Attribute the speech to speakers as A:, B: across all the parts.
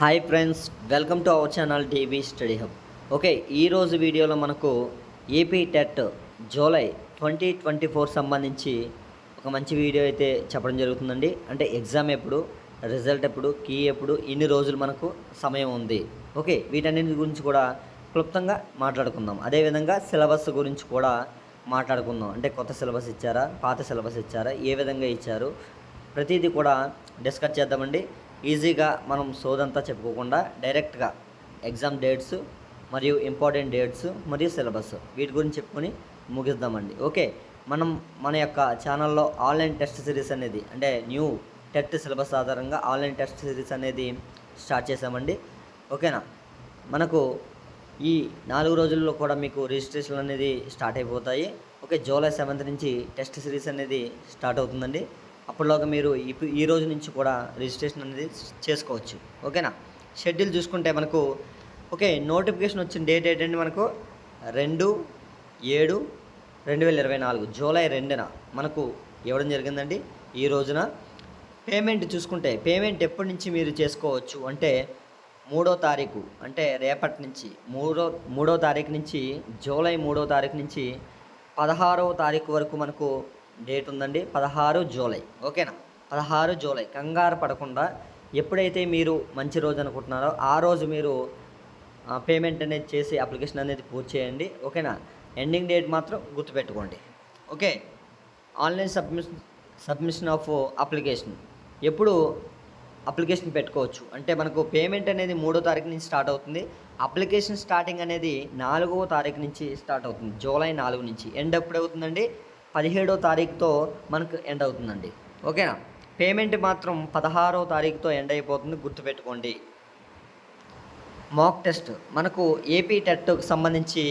A: Hi friends welcome to our channel TV study hub. Okay ఈరోజు వీడియోలో మనకు AP TET July twenty twenty four సంబంధించి ఒక మంచి వీడియో అయితే చెప్పడం జరుగుతుందండి. అంటే ఎగ్జామ్ ఎప్పుడు రిజల్ట్ ఎప్పుడు కీ ఎప్పుడు ఇన్ని రోజులు మనకు సమయం ఉంది. ఓకే వీటన్నిటి గురించి కూడా క్లుప్తంగా మాట్లాడుకుందాం. అదేవిధంగా సిలబస్ గురించి కూడా మాట్లాడుకుందాం. అంటే కొత్త సిలబస్ ఇచ్చారా పాత సిలబస్ ఇచ్చారా ఏ విధంగా ఇచ్చారు ప్రతిదీ కూడా డిస్కస్ చేద్దామండి. ఈజీగా మనం సోదంతా చెప్పుకోకుండా డైరెక్ట్గా ఎగ్జామ్ డేట్స్ మరియు ఇంపార్టెంట్ డేట్స్ మరియు సిలబస్ వీటి గురించి చెప్పుకొని ముగిద్దామండి. ఓకే మనం మన యొక్క ఛానల్లో ఆన్లైన్ టెస్ట్ సిరీస్ అనేది అంటే న్యూ టెట్ సిలబస్ ఆధారంగా ఆన్లైన్ టెస్ట్ సిరీస్ అనేది స్టార్ట్ చేసామండి ఓకేనా? మనకు ఈ నాలుగు రోజుల్లో కూడా మీకు రిజిస్ట్రేషన్ అనేది స్టార్ట్ అయిపోతాయి. ఓకే జూలై సెవెంత్ నుంచి టెస్ట్ సిరీస్ అనేది స్టార్ట్ అవుతుందండి. అప్పటిలోగా మీరు ఈ రోజు నుంచి కూడా రిజిస్ట్రేషన్ అనేది చేసుకోవచ్చు. ఓకేనా? షెడ్యూల్ చూసుకుంటే మనకు ఓకే నోటిఫికేషన్ వచ్చిన డేట్ ఏంటంటే మనకు? రెండు ఏడు రెండు వేల ఇరవై నాలుగు జూలై రెండున మనకు ఇవ్వడం జరిగిందండి. ఈ రోజున పేమెంట్ చూసుకుంటే పేమెంట్ ఎప్పటి నుంచి మీరు చేసుకోవచ్చు అంటే మూడో తారీఖు అంటే రేపటి నుంచి మూడో మూడో తారీఖు నుంచి జూలై మూడో తారీఖు నుంచి పదహారవ తారీఖు వరకు మనకు డేట్ ఉందండి పదహారు జూలై. ఓకేనా? పదహారు జూలై. కంగారు పడకుండా ఎప్పుడైతే మీరు మంచి రోజు అనుకుంటున్నారో ఆ రోజు మీరు పేమెంట్ అనేది చేసి అప్లికేషన్ అనేది పూర్తి చేయండి. ఓకేనా? ఎండింగ్ డేట్ మాత్రం గుర్తుపెట్టుకోండి. Okay? Online submission submission of application. ఎప్పుడు అప్లికేషన్ పెట్టుకోవచ్చు. అంటే మనకు పేమెంట్ అనేది మూడో తారీఖు నుంచి స్టార్ట్ అవుతుంది. అప్లికేషన్ స్టార్టింగ్ అనేది నాలుగవ తారీఖు నుంచి స్టార్ట్ అవుతుంది. జూలై నాలుగు నుంచి. ఎండ్ ఎప్పుడు అవుతుందండి పదిహేడో తారీఖుతో మనకు ఎండ్ అవుతుందండి. ఓకేనా? పేమెంట్ మాత్రం పదహారో తారీఖుతో ఎండ్ అయిపోతుంది. గుర్తుపెట్టుకోండి. మాక్ టెస్ట్ మనకు ఏపీ టెట్కు సంబంధించి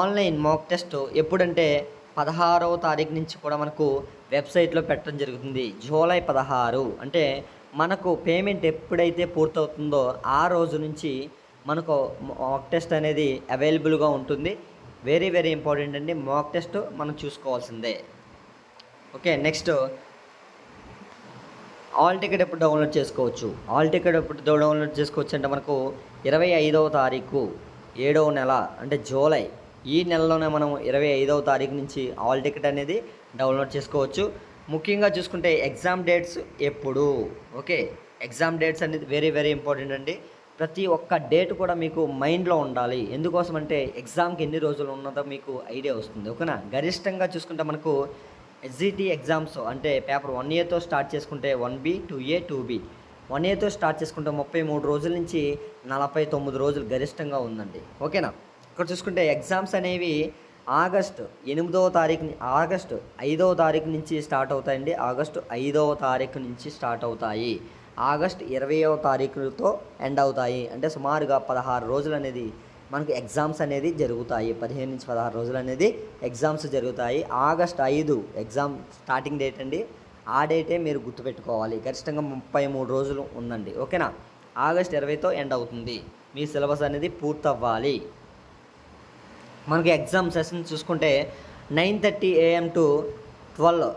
A: ఆన్లైన్ మాక్ టెస్ట్ ఎప్పుడంటే పదహారవ తారీఖు నుంచి కూడా మనకు వెబ్సైట్లో పెట్టడం జరుగుతుంది. జూలై పదహారు. అంటే మనకు పేమెంట్ ఎప్పుడైతే పూర్తవుతుందో ఆ రోజు నుంచి మనకు మాక్ టెస్ట్ అనేది అవైలబుల్గా ఉంటుంది. వెరీ వెరీ ఇంపార్టెంట్ అండి. మాక్ టెస్ట్ మనం చూసుకోవాల్సిందే. ఓకే నెక్స్ట్ ఆల్ టికెట్ ఎప్పుడు డౌన్లోడ్ చేసుకోవచ్చు? ఆల్ టికెట్ ఎప్పుడు డౌన్లోడ్ చేసుకోవచ్చు అంటే మనకు ఇరవై ఐదవ తారీఖు ఏడవ నెల అంటే జూలై. ఈ నెలలోనే మనం ఇరవై ఐదవ తారీఖు నుంచి ఆల్ టికెట్ అనేది డౌన్లోడ్ చేసుకోవచ్చు. ముఖ్యంగా చూసుకుంటే ఎగ్జామ్ డేట్స్ ఎప్పుడు? ఓకే ఎగ్జామ్ డేట్స్ అనేది వెరీ వెరీ ఇంపార్టెంట్ అండి. ప్రతి ఒక్క డేట్ కూడా మీకు మైండ్లో ఉండాలి. ఎందుకోసం అంటే ఎగ్జామ్కి ఎన్ని రోజులు ఉన్నదో మీకు ఐడియా వస్తుంది. ఓకేనా? గరిష్టంగా చూసుకుంటే మనకు ఎస్జిటి ఎగ్జామ్స్ అంటే పేపర్ వన్ ఏతో స్టార్ట్ చేసుకుంటే one B two A two B. One ఏతో స్టార్ట్ చేసుకుంటే ముప్పై మూడు రోజుల నుంచి నలభై తొమ్మిది రోజులు గరిష్టంగా ఉందండి. ఓకేనా? ఇక్కడ చూసుకుంటే ఎగ్జామ్స్ అనేవి ఆగస్టు ఎనిమిదవ తారీఖు ఆగస్టు ఐదవ తారీఖు నుంచి స్టార్ట్ అవుతాయండి. ఆగస్టు ఐదవ తారీఖు నుంచి స్టార్ట్ అవుతాయి. ఆగస్ట్ ఇరవయవ తారీఖుతో ఎండ్ అవుతాయి. అంటే సుమారుగా పదహారు రోజులు అనేది మనకు ఎగ్జామ్స్ అనేది జరుగుతాయి. పదిహేను నుంచి పదహారు రోజులు అనేది ఎగ్జామ్స్ జరుగుతాయి. ఆగస్ట్ ఐదు ఎగ్జామ్ స్టార్టింగ్ డేట్ అండి. ఆ డేటే మీరు గుర్తుపెట్టుకోవాలి. గరిష్టంగా ముప్పై మూడు రోజులు ఉందండి. ఓకేనా? ఆగస్ట్ ఇరవైతో ఎండ్ అవుతుంది. మీ సిలబస్ అనేది పూర్తవ్వాలి. మనకి ఎగ్జామ్ సెషన్ చూసుకుంటే nine thirty AM to twelve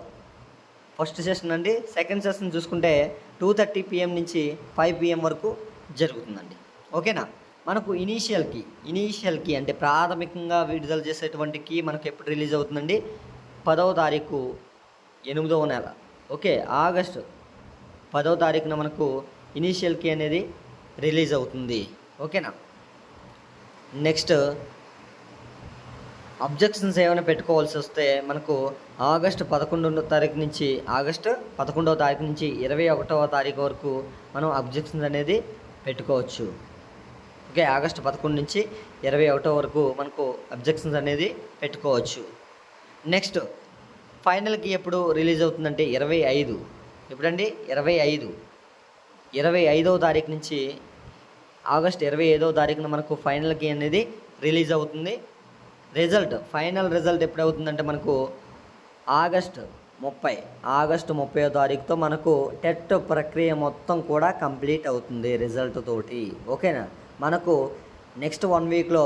A: first session అండి. సెకండ్ సెషన్ చూసుకుంటే టూ థర్టీ పిఎం నుంచి ఫైవ్ పిఎం వరకు జరుగుతుందండి. ఓకేనా? మనకు ఇనీషియల్కి ఇనీషియల్కి అంటే ప్రాథమికంగా విడుదల చేసేటువంటి కీ మనకు ఎప్పుడు రిలీజ్ అవుతుందండి? పదవ తారీఖు ఎనిమిదవ నెల. ఓకే ఆగస్టు పదవ తారీఖున మనకు ఇనీషియల్ కీ అనేది రిలీజ్ అవుతుంది. ఓకేనా? నెక్స్ట్ అబ్జెక్షన్స్ ఏమైనా పెట్టుకోవాల్సి వస్తే మనకు ఆగస్టు పదకొండవ తారీఖు నుంచి ఆగస్టు పదకొండవ తారీఖు నుంచి ఇరవై ఒకటవ తారీఖు వరకు మనం అబ్జెక్షన్స్ అనేది పెట్టుకోవచ్చు. ఓకే ఆగస్టు పదకొండు నుంచి ఇరవై ఒకటో వరకు మనకు అబ్జెక్షన్స్ అనేది పెట్టుకోవచ్చు. నెక్స్ట్ ఫైనల్కి ఎప్పుడు రిలీజ్ అవుతుందంటే ఇరవై ఐదు. ఎప్పుడండి? ఇరవై ఐదు. ఇరవై ఐదవ తారీఖు నుంచి ఆగస్ట్ ఇరవై ఐదవ తారీఖున మనకు ఫైనల్కి అనేది రిలీజ్ అవుతుంది. రిజల్ట్ ఫైనల్ రిజల్ట్ ఎప్పుడవుతుందంటే మనకు ఆగస్ట్ ముప్పై. ఆగస్టు ముప్పై తారీఖుతో మనకు టెట్ ప్రక్రియ మొత్తం కూడా కంప్లీట్ అవుతుంది రిజల్ట్ తోటి. ఓకేనా? మనకు నెక్స్ట్ వన్ వీక్లో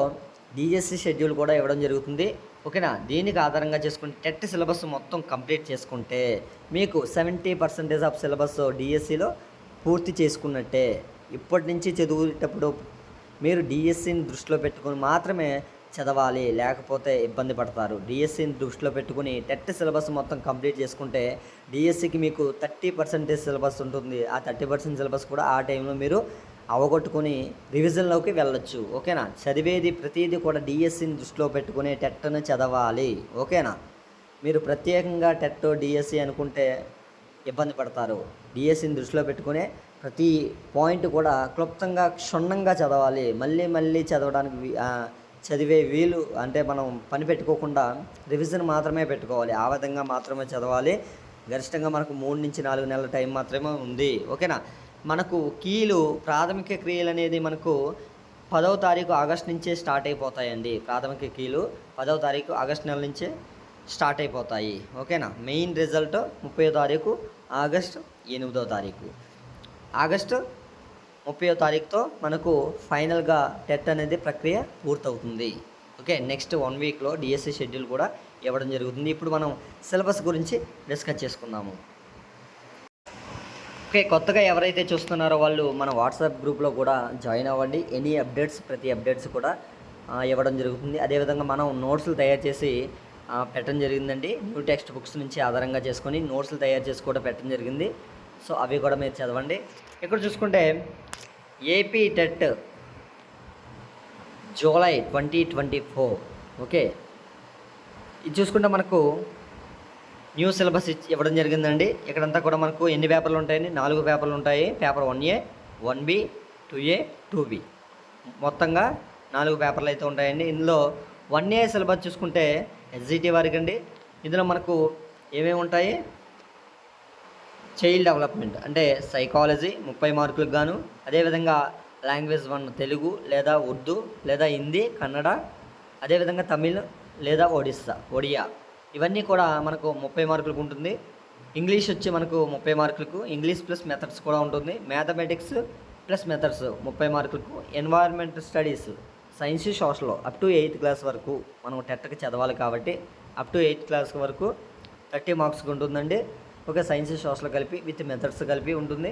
A: డిఎస్సి షెడ్యూల్ కూడా ఇవ్వడం జరుగుతుంది. ఓకేనా? దీనికి ఆధారంగా చేసుకుంటే టెట్ సిలబస్ మొత్తం కంప్లీట్ చేసుకుంటే మీకు సెవెంటీ పర్సెంటేజ్ ఆఫ్ సిలబస్ డిఎస్సిలో పూర్తి చేసుకున్నట్టే. ఇప్పటి నుంచి చదివేటప్పుడు మీరు డిఎస్సిని దృష్టిలో పెట్టుకొని మాత్రమే చదవాలి లేకపోతే ఇబ్బంది పడతారు. డిఎస్సిని దృష్టిలో పెట్టుకుని టెట్ సిలబస్ మొత్తం కంప్లీట్ చేసుకుంటే డిఎస్సికి మీకు థర్టీ పర్సెంటేజ్ సిలబస్ ఉంటుంది. ఆ థర్టీ పర్సెంట్ సిలబస్ కూడా ఆ టైంలో మీరు అవగొట్టుకుని రివిజన్లోకి వెళ్ళొచ్చు. ఓకేనా? చదివేది ప్రతిదీ కూడా డిఎస్సిని దృష్టిలో పెట్టుకుని టెట్ను చదవాలి. ఓకేనా? మీరు ప్రత్యేకంగా టెట్ డిఎస్సి అనుకుంటే ఇబ్బంది పడతారు. డిఎస్సిని దృష్టిలో పెట్టుకునే ప్రతి పాయింట్ కూడా క్లుప్తంగా క్షుణ్ణంగా చదవాలి. మళ్ళీ మళ్ళీ చదవడానికి చదివే వీలు అంటే మనం పని పెట్టుకోకుండా రివిజన్ మాత్రమే పెట్టుకోవాలి. ఆ విధంగా మాత్రమే చదవాలి. గరిష్టంగా మనకు మూడు నుంచి నాలుగు నెలల టైం మాత్రమే ఉంది. ఓకేనా మనకు కీలు ప్రాథమిక క్రియలు అనేది మనకు పదవ తారీఖు ఆగస్ట్ నుంచే స్టార్ట్ అయిపోతాయండి. ప్రాథమిక కీలు పదవ తారీఖు ఆగస్ట్ నెల నుంచే స్టార్ట్ అయిపోతాయి. ఓకేనా మెయిన్ రిజల్ట్ ముప్పై తారీఖు ఆగస్ట్ ఎనిమిదో తారీఖు. ఆగస్టు ముప్పై తారీఖుతో మనకు ఫైనల్గా టెట్ అనేది ప్రక్రియ పూర్తవుతుంది. ఓకే నెక్స్ట్ వన్ వీక్లో డిఎస్సి షెడ్యూల్ కూడా ఇవ్వడం జరుగుతుంది. ఇప్పుడు మనం సిలబస్ గురించి డిస్కస్ చేసుకుందాము. ఓకే కొత్తగా ఎవరైతే చూస్తున్నారో వాళ్ళు మన వాట్సాప్ గ్రూప్లో కూడా జాయిన్ అవ్వండి. ఎనీ అప్డేట్స్ ప్రతి అప్డేట్స్ కూడా ఇవ్వడం జరుగుతుంది. అదేవిధంగా మనం నోట్స్లు తయారు చేసి పెట్టడం జరిగిందండి. న్యూ టెక్స్ట్ బుక్స్ నుంచి ఆధారంగా చేసుకొని నోట్స్లు తయారు చేసి కూడా పెట్టడం జరిగింది. సో అవి కూడా మీరు చదవండి. ఇక్కడ చూసుకుంటే AP TET July twenty twenty four okay? ఇది చూసుకుంటే మనకు న్యూ సిలబస్ ఇచ్చి ఇవ్వడం జరిగిందండి. ఇక్కడంతా కూడా మనకు ఎన్ని పేపర్లు ఉంటాయండి? నాలుగు పేపర్లు ఉంటాయి. Paper one A one B two A two B. మొత్తంగా నాలుగు పేపర్లు అయితే ఉంటాయండి. ఇందులో వన్ ఏ సిలబస్ చూసుకుంటే ఎస్జిటి వారికి అండి ఇందులో మనకు ఏమేమి ఉంటాయి? చైల్డ్ డెవలప్మెంట్ అంటే సైకాలజీ ముప్పై మార్కులకు గాను అదేవిధంగా లాంగ్వేజ్ వన్ తెలుగు లేదా ఉర్దూ లేదా హిందీ కన్నడ అదేవిధంగా తమిళ్ లేదా ఒడిస్సా ఒడియా. ఇవన్నీ కూడా మనకు ముప్పై మార్కులకు ఉంటుంది. ఇంగ్లీష్ వచ్చి మనకు ముప్పై మార్కులకు ఇంగ్లీష్ ప్లస్ మెథడ్స్ కూడా ఉంటుంది. మ్యాథమెటిక్స్ ప్లస్ మెథడ్స్ ముప్పై మార్కులకు environment studies science social up to eighth class వరకు మనం టెట్కి చదవాలి కాబట్టి అప్ టు ఎయిత్ క్లాస్ వరకు థర్టీ మార్క్స్కి ఉంటుందండి. ఓకే సైన్స్ సోషల్ కలిపి విత్ మెథడ్స్ కలిపి ఉంటుంది.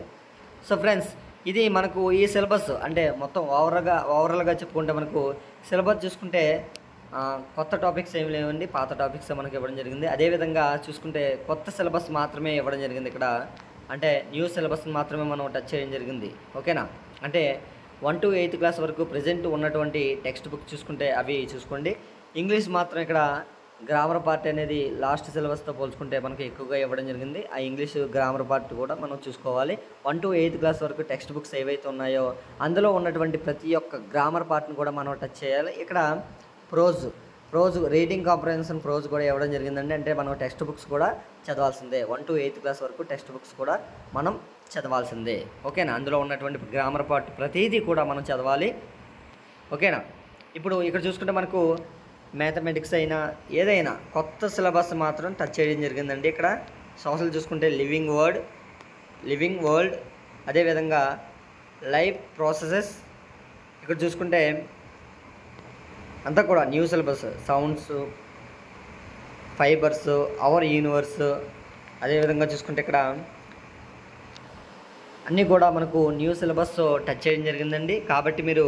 A: సో ఫ్రెండ్స్ ఇది మనకు ఈ సిలబస్ అంటే మొత్తం ఓవరాల్గా ఓవరాల్గా చెప్పుకుంటే మనకు సిలబస్ చూసుకుంటే కొత్త టాపిక్స్ ఏమి లేవండి. పాత టాపిక్స్ మనకి ఇవ్వడం జరిగింది. అదేవిధంగా చూసుకుంటే కొత్త సిలబస్ మాత్రమే ఇవ్వడం జరిగింది ఇక్కడ. అంటే న్యూ సిలబస్ మాత్రమే మనం టచ్ చేయడం జరిగింది. ఓకేనా అంటే వన్ టు ఎయిత్ క్లాస్ వరకు ప్రజెంట్ ఉన్నటువంటి టెక్స్ట్ బుక్ చూసుకుంటే అవి చూసుకోండి. ఇంగ్లీష్ మాత్రం ఇక్కడ గ్రామర్ పార్ట్ అనేది లాస్ట్ సిలబస్తో పోల్చుకుంటే మనకి ఎక్కువగా ఇవ్వడం జరిగింది. ఆ ఇంగ్లీష్ గ్రామర్ పార్ట్ కూడా మనం చూసుకోవాలి. వన్ టు ఎయిత్ క్లాస్ వరకు టెక్స్ట్ బుక్స్ ఏవైతే ఉన్నాయో అందులో ఉన్నటువంటి ప్రతి ఒక్క గ్రామర్ పార్ట్ని కూడా మనం టచ్ చేయాలి. ఇక్కడ prose prose reading comprehension prose కూడా ఇవ్వడం జరిగిందండి. అంటే మనం టెక్స్ట్ బుక్స్ కూడా చదవాల్సిందే. వన్ టు ఎయిత్ క్లాస్ వరకు టెక్స్ట్ బుక్స్ కూడా మనం చదవాల్సిందే. ఓకేనా? అందులో ఉన్నటువంటి గ్రామర్ పార్ట్ ప్రతిదీ కూడా మనం చదవాలి. ఓకేనా? ఇప్పుడు ఇక్కడ చూసుకుంటే మనకు మ్యాథమెటిక్స్ అయినా ఏదైనా కొత్త సిలబస్ మాత్రం టచ్ చేయడం జరిగిందండి. ఇక్కడ సోషల్ చూసుకుంటే లివింగ్ వర్డ్ లివింగ్ వరల్డ్ అదేవిధంగా లైఫ్ ప్రాసెసెస్. ఇక్కడ చూసుకుంటే అంతా కూడా new syllabus sounds fibres our universe. అదేవిధంగా చూసుకుంటే ఇక్కడ అన్నీ కూడా మనకు న్యూ సిలబస్ టచ్ చేయడం జరిగిందండి. కాబట్టి మీరు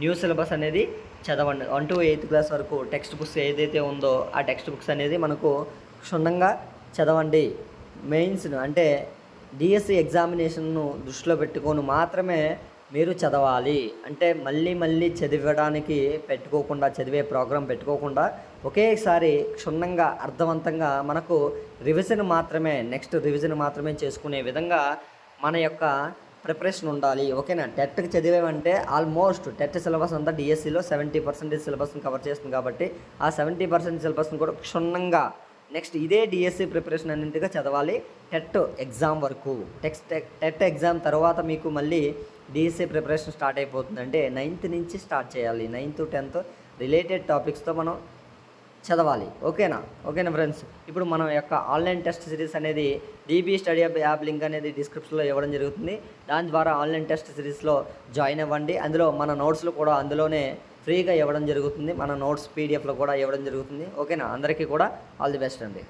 A: న్యూ సిలబస్ అనేది చదవండి. వన్ టు ఎయిత్ క్లాస్ వరకు టెక్స్ట్ బుక్స్ ఏదైతే ఉందో ఆ టెక్స్ట్ బుక్స్ అనేది మనకు క్షుణ్ణంగా చదవండి. మెయిన్స్ అంటే డిఎస్సి ఎగ్జామినేషన్ను దృష్టిలో పెట్టుకొని మాత్రమే మీరు చదవాలి. అంటే మళ్ళీ మళ్ళీ చదివడానికి పెట్టుకోకుండా చదివే ప్రోగ్రాం పెట్టుకోకుండా ఒకేసారి క్షుణ్ణంగా అర్థవంతంగా మనకు రివిజన్ మాత్రమే నెక్స్ట్ రివిజన్ మాత్రమే చేసుకునే విధంగా మన యొక్క ప్రిపరేషన్ ఉండాలి ఓకేనా? టెట్కి చదివేమంటే ఆల్మోస్ట్ టెట్ సిలబస్ అంతా డిఎస్సిలో సెవెంటీ పర్సెంటేజ్ సిలబస్ని కవర్ చేస్తుంది కాబట్టి ఆ సెవెంటీ పర్సెంట్ సిలబస్ని కూడా క్షుణ్ణంగా నెక్స్ట్ ఇదే డిఎస్సి ప్రిపరేషన్ అన్నింటిగా చదవాలి టెట్ ఎగ్జామ్ వరకు. టెక్స్ట్ టెట్ ఎగ్జామ్ తర్వాత మీకు మళ్ళీ డిఎస్సి ప్రిపరేషన్ స్టార్ట్ అయిపోతుంది అంటే నైన్త్ నుంచి స్టార్ట్ చేయాలి. నైన్త్ టెన్త్ రిలేటెడ్ టాపిక్స్తో మనం చదవాలి. ఓకేనా? ఓకేనా ఫ్రెండ్స్? ఇప్పుడు మనం యొక్క ఆన్లైన్ టెస్ట్ సిరీస్ అనేది DB study app app link అనేది డిస్క్రిప్షన్లో ఇవ్వడం జరుగుతుంది. దాని ద్వారా ఆన్లైన్ టెస్ట్ సిరీస్లో జాయిన్ అవ్వండి. అందులో మన నోట్స్లు కూడా అందులోనే ఫ్రీగా ఇవ్వడం జరుగుతుంది. మన నోట్స్ పీడిఎఫ్లో కూడా ఇవ్వడం జరుగుతుంది. ఓకేనా? అందరికీ కూడా ఆల్ ది బెస్ట్ అండి.